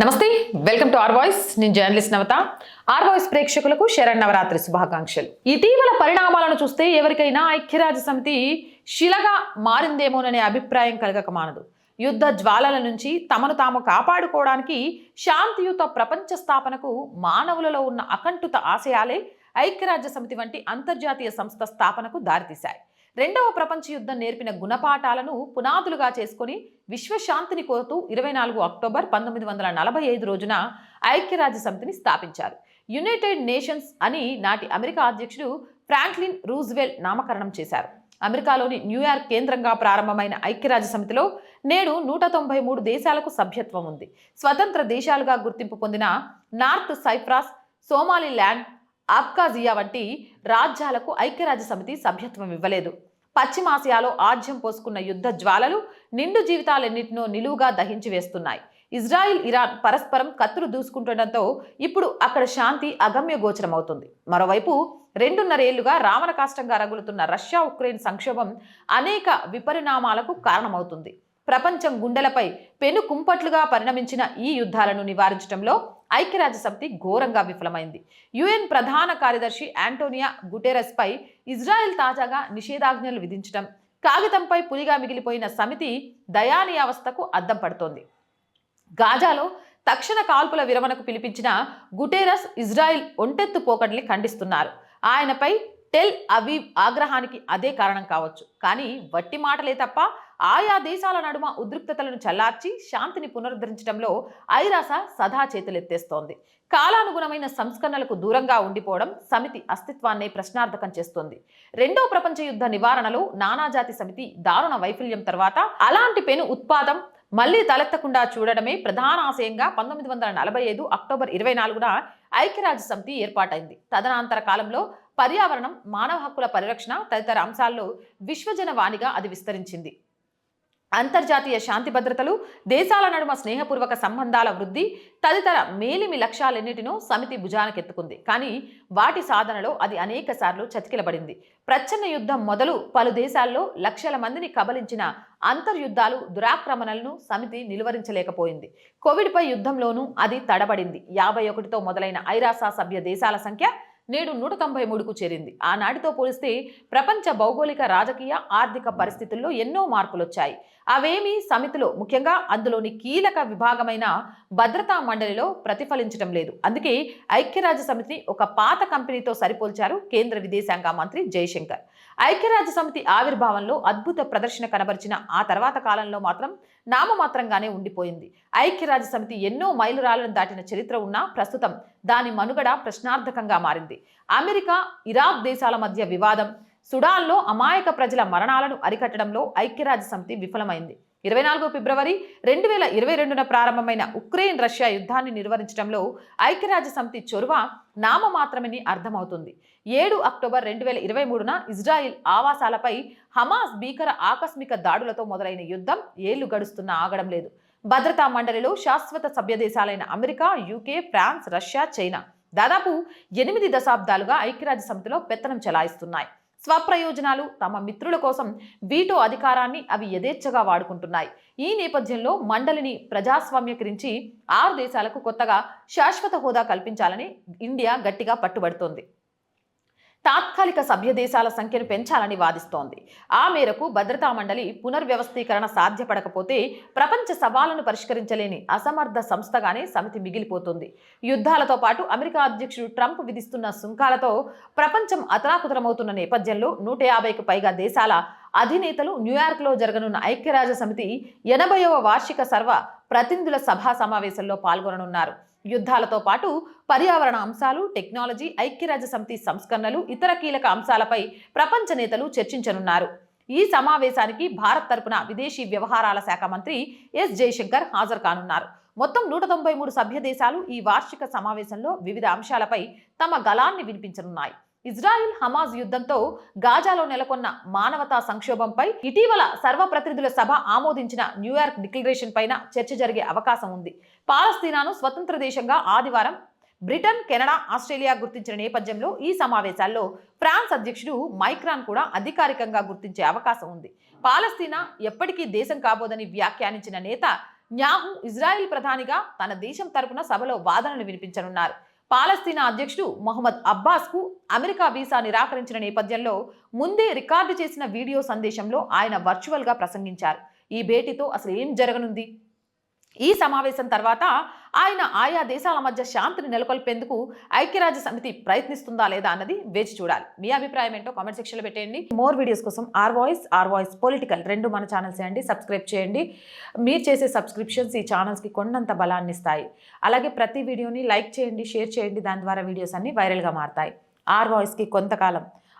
నమస్తే welcome to R voice. నేను journalist Navata. R voice ప్రేక్షకులకు శరణ్ నవరాత్రి శుభాకాంక్షలు. ఇటీవల పరిణామాలను చూస్తే ఎవరికైనా ఐక్యరాజ్య సమితి శిలగా మారిందేమోననే అభిప్రాయం కలగక మానదు. యుద్ధ జ్వాలల నుంచి తమను తాము కాపాడుకోవడానికి శాంతియుత ప్రపంచ స్థాపనకు మానవులలో ఉన్న అకంఠిత ఆశయాలే ఐక్యరాజ్య సమితి వంటి అంతర్జాతీయ సంస్థ స్థాపనకు దారితీశాయి. రెండవ ప్రపంచ యుద్ధం నేర్పిన గుణపాఠాలను పునాదులుగా చేసుకొని విశ్వశాంతిని కోరుతూ ఇరవై నాలుగు అక్టోబర్ పంతొమ్మిది వందల నలభై ఐదు రోజున ఐక్యరాజ్య సమితిని స్థాపించారు. యునైటెడ్ నేషన్స్ అని నాటి అమెరికా అధ్యక్షుడు ఫ్రాంక్లిన్ రూజ్వెల్ నామకరణం చేశారు. అమెరికాలోని న్యూయార్క్ కేంద్రంగా ప్రారంభమైన ఐక్యరాజ్య సమితిలో నేడు నూట తొంభై మూడు దేశాలకు సభ్యత్వం ఉంది. స్వతంత్ర దేశాలుగా గుర్తింపు పొందిన నార్త్ సైప్రాస్ సోమాలిల్యాండ్ అబ్కాజియా వంటి రాజ్యాలకు ఐక్యరాజ్య సమితి సభ్యత్వం ఇవ్వలేదు. పశ్చిమాసియాలో ఆజ్యం పోసుకున్న యుద్ధ జ్వాలలు నిండు జీవితాలన్నింటినో నిలువుగా దహించి వేస్తున్నాయి. ఇజ్రాయిల్ ఇరాన్ పరస్పరం కత్తులు దూసుకుంటుండటంతో ఇప్పుడు అక్కడ శాంతి అగమ్య గోచరమవుతుంది. మరోవైపు రెండున్నరేళ్ళుగా రావణ కాష్టంగా రగులుతున్న రష్యా ఉక్రెయిన్ సంక్షోభం అనేక విపరిణామాలకు కారణమవుతుంది. ప్రపంచం గుండెలపై పెను కుంపట్లుగా పరిణమించిన ఈ యుద్ధాలను నివారించడంలో ఐక్యరాజ్యసమితి ఘోరంగా విఫలమైంది. యుఎన్ ప్రధాన కార్యదర్శి యాంటోనియా గుటెరస్పై ఇజ్రాయెల్ తాజాగా నిషేధాజ్ఞలు విధించడం కాగితంపై పులిగా మిగిలిపోయిన సమితి దయానీయావస్థకు అద్దం పడుతోంది. గాజాలో తక్షణ కాల్పుల విరమణకు పిలిపించిన గుటేరస్ ఇజ్రాయిల్ ఒంటెత్తు పోకడిని ఖండిస్తున్నారు. ఆయనపై టెల్ అవీవ్ ఆగ్రహానికి అదే కారణం కావచ్చు. కానీ వట్టి మాటలే తప్ప ఆయా దేశాల నడుమ ఉద్రిక్తతలను చల్లార్చి శాంతిని పునరుద్ధరించడంలో ఐరాస సదా చేతులెత్తేస్తోంది. కాలానుగుణమైన సంస్కరణలకు దూరంగా ఉండిపోవడం సమితి అస్తిత్వాన్నే ప్రశ్నార్థకం చేస్తోంది. రెండో ప్రపంచ యుద్ధ నివారణలో నానాజాతి సమితి దారుణ వైఫల్యం తర్వాత అలాంటి పెను ఉత్పాదం మళ్ళీ తలెత్తకుండా చూడడమే ప్రధాన ఆశయంగా పంతొమ్మిది వందల నలభై ఐదు అక్టోబర్ ఇరవై నాలుగున ఐక్యరాజ్య సమితి ఏర్పాటైంది. తదనంతర కాలంలో పర్యావరణం మానవ హక్కుల పరిరక్షణ తదితర అంశాల్లో విశ్వజనవాణిగా అది విస్తరించింది. అంతర్జాతీయ శాంతి భద్రతలు దేశాల నడుమ స్నేహపూర్వక సంబంధాల వృద్ధి తదితర మేలిమి లక్ష్యాలన్నిటినూ సమితి భుజానకెత్తుకుంది. కానీ వాటి సాధనలో అది అనేక సార్లు చతికిలబడింది. ప్రచ్ఛన్న యుద్ధం మొదలు పలు దేశాల్లో లక్షల మందిని కబలించిన అంతర్యుద్ధాలు దురాక్రమణలను సమితి నిలువరించలేకపోయింది. కోవిడ్పై యుద్ధంలోనూ అది తడబడింది. యాభై ఒకటితో మొదలైన ఐరాసా సభ్య దేశాల సంఖ్య నేడు నూట తొంభై మూడుకు చేరింది. ఆనాటితో పోలిస్తే ప్రపంచ భౌగోళిక రాజకీయ ఆర్థిక పరిస్థితుల్లో ఎన్నో మార్పులు వచ్చాయి అవేమీ సమితిలో ముఖ్యంగా అందులోని కీలక విభాగమైన భద్రతా మండలిలో ప్రతిఫలించడం లేదు. అందుకే ఐక్యరాజ్య సమితిని ఒక పాత కంపెనీతో సరిపోల్చారు కేంద్ర విదేశాంగ మంత్రి జయశంకర్. ఐక్యరాజ్య సమితి ఆవిర్భావంలో అద్భుత ప్రదర్శన కనబరిచిన ఆ తర్వాత కాలంలో మాత్రం నామమాత్రంగానే ఉండిపోయింది. ఐక్యరాజ్య సమితి ఎన్నో మైలురాళ్ళను దాటిన చరిత్ర ఉన్నా ప్రస్తుతం దాని మనుగడ ప్రశ్నార్థకంగా మారింది. అమెరికా ఇరాక్ దేశాల మధ్య వివాదం సుడాన్లో అమాయక ప్రజల మరణాలను అరికట్టడంలో ఐక్యరాజ్య సమితి విఫలమైంది. ఇరవై నాలుగు ఫిబ్రవరి రెండు వేల ఇరవై రెండున ప్రారంభమైన ఉక్రెయిన్ రష్యా యుద్ధాన్ని నిర్వహించడంలో ఐక్యరాజ్య సమితి చొరవ నామమాత్రమని అర్థమవుతుంది. ఏడు అక్టోబర్ రెండు వేల ఇరవై మూడున ఇజ్రాయిల్ ఆవాసాలపై హమాస్ భీకర ఆకస్మిక దాడులతో మొదలైన యుద్ధం ఏళ్ళు గడుస్తున్నా ఆగడం లేదు. భద్రతా మండలిలో శాశ్వత సభ్యదేశాలైన America UK France Russia China దాదాపు ఎనిమిది దశాబ్దాలుగా ఐక్యరాజ్య సమితిలో పెత్తనం చెలాయిస్తున్నాయి. స్వప్రయోజనాలు తమ మిత్రుల కోసం వీటో అధికారాన్ని అవి యథేచ్ఛగా వాడుకుంటున్నాయి. ఈ నేపథ్యంలో మండలిని ప్రజాస్వామ్యకరించి ఆరు దేశాలకు కొత్తగా శాశ్వత హోదా కల్పించాలని ఇండియా గట్టిగా పట్టుబడుతోంది. తాత్కాలిక సభ్య దేశాల సంఖ్యను పెంచాలని వాదిస్తోంది. ఆ మేరకు భద్రతా మండలి పునర్వ్యవస్థీకరణ సాధ్యపడకపోతే ప్రపంచ సవాళ్ళను పరిష్కరించలేని అసమర్థ సంస్థగానే సమితి మిగిలిపోతుంది. యుద్ధాలతో పాటు అమెరికా అధ్యక్షుడు ట్రంప్ విధిస్తున్న సుంకాలతో ప్రపంచం అతలాకుతలమవుతున్న నేపథ్యంలో నూట యాభైకి పైగా దేశాల అధినేతలు న్యూయార్క్లో జరగనున్న ఐక్యరాజ్య సమితి ఎనభైవ వార్షిక సర్వ ప్రతినిధుల సభా సమావేశంలో పాల్గొననున్నారు. యుద్ధాలతో పాటు పర్యావరణ అంశాలు టెక్నాలజీ ఐక్యరాజ్య సమితి సంస్కరణలు ఇతర కీలక అంశాలపై ప్రపంచ నేతలు చర్చించనున్నారు. ఈ సమావేశానికి భారత్ తరపున విదేశీ వ్యవహారాల శాఖ మంత్రి ఎస్ జయశంకర్ హాజరు కానున్నారు. మొత్తం నూట తొంభై మూడు సభ్య దేశాలు ఈ వార్షిక సమావేశంలో వివిధ అంశాలపై తమ గలాన్ని వినిపించనున్నాయి. ఇజ్రాయిల్ హమాజ్ యుద్ధంతో గాజాలో నెలకొన్న మానవతా సంక్షోభంపై ఇటీవల సర్వప్రతినిధుల సభ ఆమోదించిన న్యూయార్క్ డిక్లరేషన్ పైన చర్చ జరిగే అవకాశం ఉంది. పాలస్తీనాను స్వతంత్ర దేశంగా ఆదివారం బ్రిటన్ కెనడా ఆస్ట్రేలియా గుర్తించిన నేపథ్యంలో ఈ సమావేశాల్లో ఫ్రాన్స్ అధ్యక్షుడు మైక్రాన్ కూడా అధికారికంగా గుర్తించే అవకాశం ఉంది. పాలస్తీనా ఎప్పటికీ దేశం కాబోదని వ్యాఖ్యానించిన నేత న్యాహు ఇజ్రాయెల్ ప్రధానిగా తన దేశం తరపున సభలో వాదనలు వినిపించనున్నారు. పాలస్తీనా అధ్యక్షుడు మొహమ్మద్ అబ్బాస్కు అమెరికా వీసా నిరాకరించిన నేపథ్యంలో ముందే రికార్డు చేసిన వీడియో సందేశంలో ఆయన వర్చువల్గా ప్రసంగించారు. ఈ భేటీతో అసలు ఏం జరగనుంది? ఈ సమావేశం తర్వాత ఆయన ఆయా దేశాల మధ్య శాంతిని నెలకొల్పేందుకు ఐక్యరాజ్య సమితి ప్రయత్నిస్తుందా లేదా అన్నది వేచి చూడాలి. మీ అభిప్రాయం ఏంటో కామెంట్ సెక్షన్లో పెట్టేయండి. మోర్ వీడియోస్ కోసం R voice R voice political రెండు మన ఛానల్స్ అండి. సబ్స్క్రైబ్ చేయండి. మీరు చేసే సబ్స్క్రిప్షన్స్ ఈ ఛానల్స్కి కొండంత బలాన్ని ఇస్తాయి. అలాగే ప్రతి వీడియోని లైక్ చేయండి షేర్ చేయండి. దాని ద్వారా వీడియోస్ అన్ని వైరల్గా మారతాయి. ఆర్ వాయిస్కి కొంతకాలం